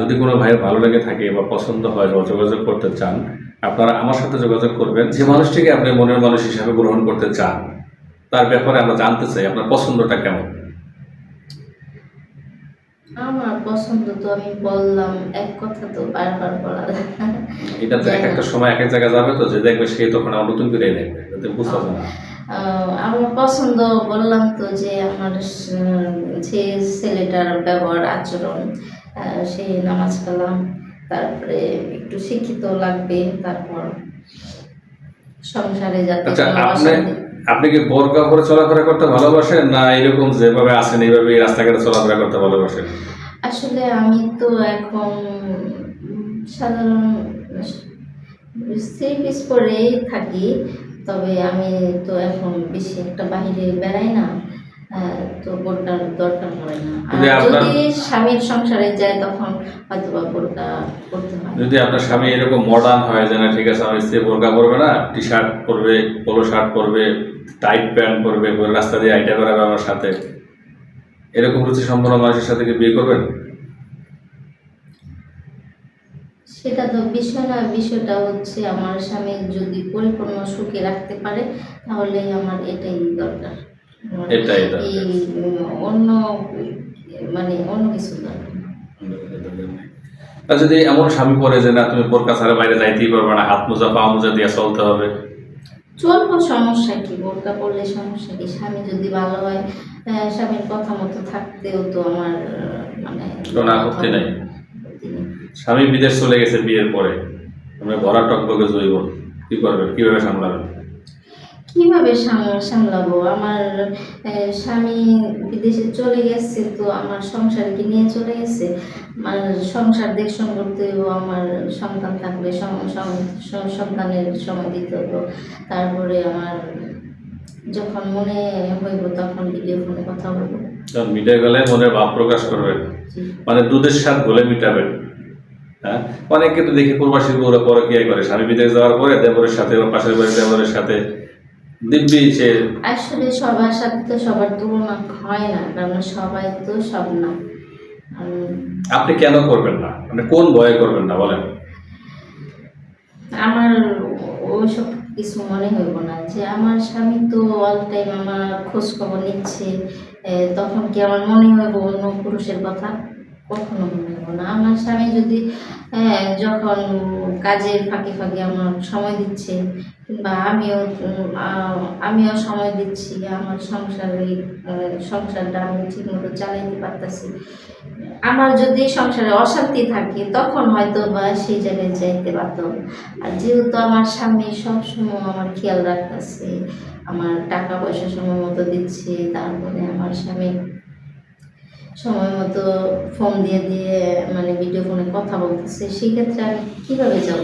যদি কোনো ভাইয়ের ভালো লেগে থাকে বা পছন্দ হয় বা যোগাযোগ করতে চান আপনারা আমার সাথে যোগাযোগ করবেন। যে মানুষটিকে আপনি মনের মানুষ হিসাবে গ্রহণ করতে চান তার ব্যাপারে আমরা জানতে চাই আপনার পছন্দটা কেমন। আমার পছন্দ তো আমি বললাম এক কথা তো বারবার বলা এটা তো এক একটা সময় এক এক জায়গায় যাবে তো যে দেখবে সে তখন আবার নতুন করে দেখবে বুঝতে না। আহ, আমার পছন্দ বললাম তো যে আমার যে ছেলেটার ব্যবহার আচরণ আহ, সে নামাজ কালাম তারপরে একটু শিক্ষিত লাগবে তারপর সংসারে যাতে আচ্ছা আপনি কি বোরকা করে চলাফেরা করতে ভালোবাসেন? না এরকম যেভাবে আছেন এইভাবে এই রাস্তাঘাটে চলাফেরা করতে ভালোবাসেন? আসলে আমি তো এখন সাধারণ থ্রি পিস পরেই থাকি তবে আমি তো এখন বেশি একটা বাইরে বেড়াই না। তো বোরকার দরকার পড়ে না। যদি স্বামীর সংসারে যায় তখন হয়তো বা বোরকা হয়। যদি আপনার স্বামী এরকম মডার্ন হয় যে না ঠিক আছে আমার স্ত্রী বোরকা পরবে না টি শার্ট পরবে পোলো শার্ট পরবে টাইট প্যান্ট পরবে রাস্তা দিয়ে আইটা বেড়াবে আমার সাথে এরকম রুচি সম্পন্ন মানুষের সাথে কি বিয়ে করবেন? সেটা তো বিষয় না বিষয়টা হচ্ছে আমার স্বামী যদি পরিপূর্ণ সুখে রাখতে পারে তাহলে আমার এটাই দরকার। এটাই অন্য মানে অন্য কিছু না। আর যদি এমন স্বামী পরে যে না তুমি বোরকা ছাড়া বাইরে যাইতেই পারবে না হাত মোজা পা মোজা দিয়ে চলতে হবে। চলবো সমস্যা কি? বোরকা পড়লে সমস্যা কি? স্বামী যদি ভালো হয় স্বামীর কথা মতো থাকতেও তো আমার মানে কোনো আপত্তি নাই। স্বামী বিদেশ চলে গেছে বিয়ের পরে। আমরা ভরা টকবকে জৈব কি করবেন? কীভাবে সামলাবেন? কীভাবে সাম- সামলাবো? আমার স্বামী বিদেশে চলে গেছে তো আমার সংসারকে নিয়ে চলে গেছে। আমার সংসার দেখশন করতেও আমার সন্তান স- সন্তানের সময় দিতে হতো। তারপরে আমার যখন মনে হইব তখন ভিডিও ফোনে কথা বলব। মিটে গেলে মনের ভাব প্রকাশ করবেন মানে দুধের স্বাদ ঘোলে মিটাবেন হ্যাঁ? অনেকে তো দেখি প্রবাসী বউরা পরে কি করে। স্বামী বিদেশ যাওয়ার পরে দেবরের সাথে বা পাশের বাড়ির দেবরের সাথে দিব্যি সে আসলে সবার সাথে তো সবার তুলনা হয় না কারণ সবাই তো সব না। আপনি কেন করবেন না? মানে কোন ভয়ে করবেন না বলেন। আমার ওইসব কিছু মনে হইব না যে আমার স্বামী তো অল টাইম আমার খোঁজ খবর নিচ্ছে তখন কি আমার মনে হইব অন্য পুরুষের কথা? কখনো মনে হইব না। আমার স্বামী যদি হ্যাঁ, যখন কাজের ফাঁকে ফাঁকে আমার সময় দিচ্ছে কিংবা আমিও আমিও সময় দিচ্ছি আমার সংসারে সংসারটা আমি ঠিকমতো চালাইতে পারতেছি। আমার যদি সংসারে অশান্তি থাকে তখন হয়তো বা সেই জায়গায় যাইতে পারতাম আর যেহেতু আমার স্বামী সবসময় আমার খেয়াল রাখতেছে আমার টাকা পয়সা সময় মতো দিচ্ছে তারপরে আমার স্বামী সময় মতো ফোন দিয়ে দিয়ে মানে ভিডিও ফোনে কথা বলতেছে সেক্ষেত্রে আমি কীভাবে যাব?